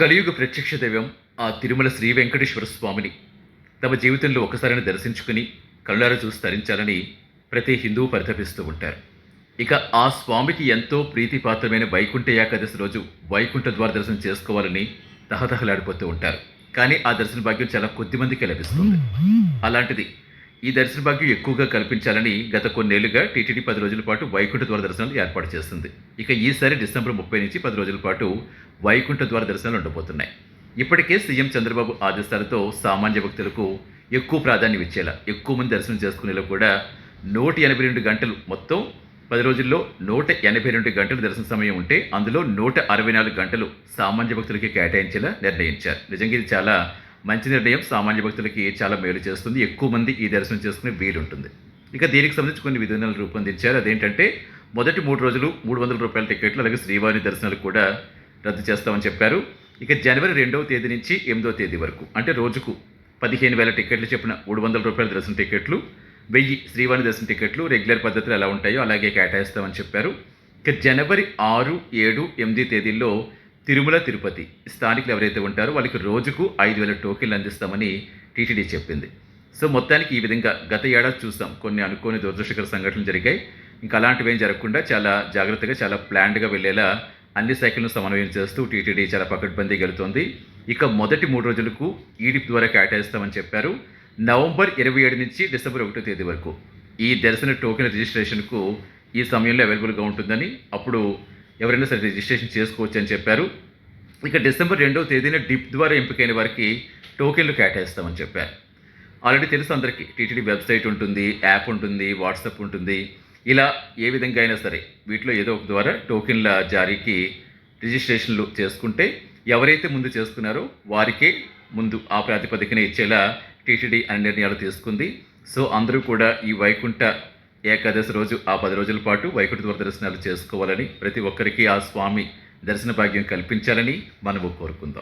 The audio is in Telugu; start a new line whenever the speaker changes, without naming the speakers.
కలియుగ ప్రత్యక్ష దైవం ఆ తిరుమల శ్రీ వెంకటేశ్వర స్వామిని తమ జీవితంలో ఒకసారిని దర్శించుకుని కళ్ళారా చూసి తరించాలని ప్రతి హిందువు పరితపిస్తూ ఉంటారు. ఇక ఆ స్వామికి ఎంతో ప్రీతిపాత్రమైన వైకుంఠ ఏకాదశి రోజు వైకుంఠ ద్వార దర్శనం చేసుకోవాలని తహతహలాడిపోతూ ఉంటారు. కానీ ఆ దర్శన భాగ్యం చాలా కొద్ది మందికి లభిస్తుంది. అలాంటిది ఈ దర్శన భాగ్యం ఎక్కువగా కల్పించాలని గత కొన్నేళ్ళుగా టీటీడీ పది రోజుల పాటు వైకుంఠ ద్వార దర్శనాలు ఏర్పాటు చేస్తుంది. ఇక ఈసారి డిసెంబర్ ముప్పై నుంచి పది రోజుల పాటు వైకుంఠ ద్వార దర్శనాలు ఉండబోతున్నాయి. ఇప్పటికే సీఎం చంద్రబాబు ఆదేశాలతో సామాన్య భక్తులకు ఎక్కువ ప్రాధాన్యం ఇచ్చేలా ఎక్కువ మంది దర్శనం చేసుకునేలా కూడా నూట ఎనభై రెండు గంటలు మొత్తం పది రోజుల్లో నూట ఎనభై రెండు గంటలు దర్శన సమయం ఉంటే అందులో నూట అరవై నాలుగు గంటలు సామాన్య భక్తులకి కేటాయించేలా నిర్ణయించారు. నిజంగా ఇది చాలా మంచి నిర్ణయం సామాన్య భక్తులకి చాలా మేలు చేస్తుంది. ఎక్కువ మంది ఈ దర్శనం చేసుకునే వీలుంటుంది. ఇక దీనికి సంబంధించి కొన్ని విధానాలు రూపొందించారు. అదేంటంటే మొదటి మూడు రోజులు మూడు వందల రూపాయల టికెట్లు అలాగే శ్రీవారి దర్శనాలు కూడా రద్దు చేస్తామని చెప్పారు. ఇక జనవరి రెండవ తేదీ నుంచి ఎనిమిదవ తేదీ వరకు అంటే రోజుకు పదిహేను వేల టికెట్లు చెప్పిన మూడు వందల రూపాయల దర్శన టికెట్లు వెయ్యి శ్రీవారి దర్శన టికెట్లు రెగ్యులర్ పద్ధతిలో ఎలా ఉంటాయో అలాగే కేటాయిస్తామని చెప్పారు. ఇక జనవరి ఆరు ఏడు ఎనిమిది తేదీల్లో తిరుమల తిరుపతి స్థానికులు ఎవరైతే ఉంటారో వాళ్ళకి రోజుకు ఐదు వేల టోకెన్లు అందిస్తామని టీటీడీ చెప్పింది. సో మొత్తానికి ఈ విధంగా గత ఏడాది చూసాం. కొన్ని అనుకోని దురదృష్టకర సంఘటనలు జరిగాయి. ఇంకా అలాంటివి ఏం జరగకుండా చాలా జాగ్రత్తగా చాలా ప్లాన్డ్గా వెళ్ళేలా అన్ని శాఖలను సమన్వయం చేస్తూ టీటీడీ చాలా పకడ్బందీగా వెళుతోంది ఇక మొదటి మూడు రోజులకు ఈడిప్ ద్వారా కేటాయిస్తామని చెప్పారు. నవంబర్ ఇరవై ఏడు నుంచి డిసెంబర్ ఒకటో తేదీ వరకు ఈ దర్శన టోకెన్ రిజిస్ట్రేషన్కు ఈ సమయంలో అవైలబుల్గా ఉంటుందని అప్పుడు ఎవరైనా సరే రిజిస్ట్రేషన్ చేసుకోవచ్చు అని చెప్పారు. ఇక డిసెంబర్ రెండవ తేదీన డిప్ ద్వారా ఎంపికైన వారికి టోకెన్లు కేటాయిస్తామని చెప్పారు. ఆల్రెడీ తెలుసు అందరికీ టీటీడీ వెబ్సైట్ ఉంటుంది యాప్ ఉంటుంది వాట్సాప్ ఉంటుంది. ఇలా ఏ విధంగా అయినా సరే వీటిలో ఏదో ఒక ద్వారా టోకెన్ల జారీకి రిజిస్ట్రేషన్లు చేసుకుంటే ఎవరైతే ముందు చేసుకున్నారో వారికే ముందు ఆ ప్రాతిపదికన ఇచ్చేలా టీటీడీ అన్ని నిర్ణయాలు తీసుకుంది. సో అందరూ కూడా ఈ వైకుంఠ ఏకాదశి రోజు ఆ పది రోజుల పాటు వైకుంఠ దర్శనాలు చేసుకోవాలని ప్రతి ఒక్కరికి ఆ స్వామి దర్శన భాగ్యం కల్పించాలని మనము కోరుకుందాం.